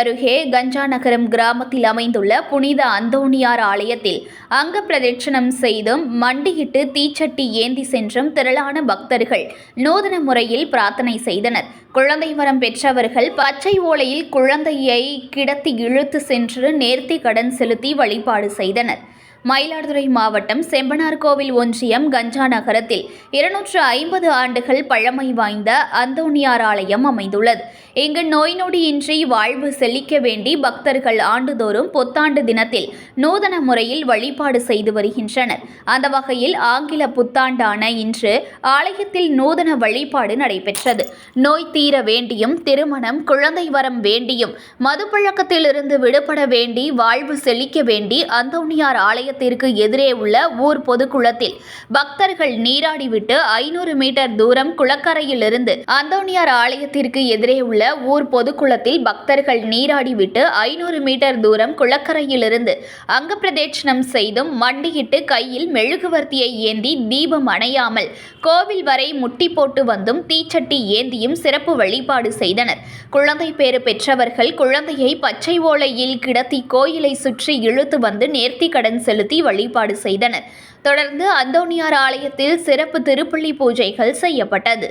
அருகே கஞ்சாநகரம் கிராமத்தில் அமைந்துள்ள புனித அந்தோணியார் ஆலயத்தில் அங்க பிரதட்சணம் செய்தும் மண்டியிட்டு தீச்சட்டி ஏந்தி சென்றும் திரளான பக்தர்கள் நூதன முறையில் பிரார்த்தனை செய்தனர். குழந்தை வரம் பெற்றவர்கள் பச்சை ஓலையில் குழந்தையை கிடத்தி இழுத்து சென்று நேர்த்தி கடன் செலுத்தி வழிபாடு செய்தனர். மயிலாடுதுறை மாவட்டம் செம்பனார் கோவில் ஒன்றியம் கஞ்சா நகரத்தில் இருநூற்று ஐம்பது ஆண்டுகள் பழமை வாய்ந்த அந்தோணியார் ஆலயம் அமைந்துள்ளது. இங்கு நோய் நொடியின்றி வாழ்வு செழிக்க வேண்டி பக்தர்கள் ஆண்டுதோறும் புத்தாண்டு தினத்தில் நூதன முறையில் வழிபாடு செய்து வருகின்றனர். அந்த வகையில் ஆங்கில புத்தாண்டான இன்று ஆலயத்தில் நூதன வழிபாடு நடைபெற்றது. நோய் தீர வேண்டியும் திருமணம் குழந்தை வரம் வேண்டியும் மதுப்பழக்கத்திலிருந்து விடுபட வேண்டி வாழ்வு செழிக்க வேண்டி அந்தோணியார் ஆலயத்திற்கு எதிரே உள்ள ஊர் பொதுக்குளத்தில் பக்தர்கள் நீராடிவிட்டு ஐநூறு மீட்டர் தூரம் குளக்கரையிலிருந்து அந்தோனியார் ஆலயத்திற்கு எதிரே உள்ள ஊர் பொதுக்குளத்தில் பக்தர்கள் நீராடிவிட்டு ஐநூறு மீட்டர் தூரம் குளக்கரையிலிருந்து அங்க பிரதேட்சணம் செய்தும் மண்டியிட்டு கையில் மெழுகுவர்த்தியை ஏந்தி தீபம் அணையாமல் கோவில் வரை முட்டி போட்டு வந்தும் தீச்சட்டி ஏந்தியும் சிறப்பு வழிபாடு செய்தனர். குழந்தை பேறு பெற்றவர்கள் குழந்தையை பச்சை ஓலையில் கிடத்தி கோயிலை சுற்றி இழுத்து வந்து நேர்த்தி கடன் செலுத்தி வழிபாடு செய்தனர். தொடர்ந்து அந்தோனியார் ஆலயத்தில் சிறப்பு திருப்பள்ளி பூஜைகள் செய்யப்பட்டது.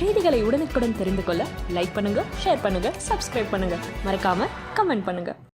செய்திகளை உடனுக்குடன் தெரிந்து கொள்ள லைக் பண்ணுங்க ஷேர் பண்ணுங்க சப்ஸ்கிரைப் பண்ணுங்க. மறக்காம கமெண்ட் பண்ணுங்க.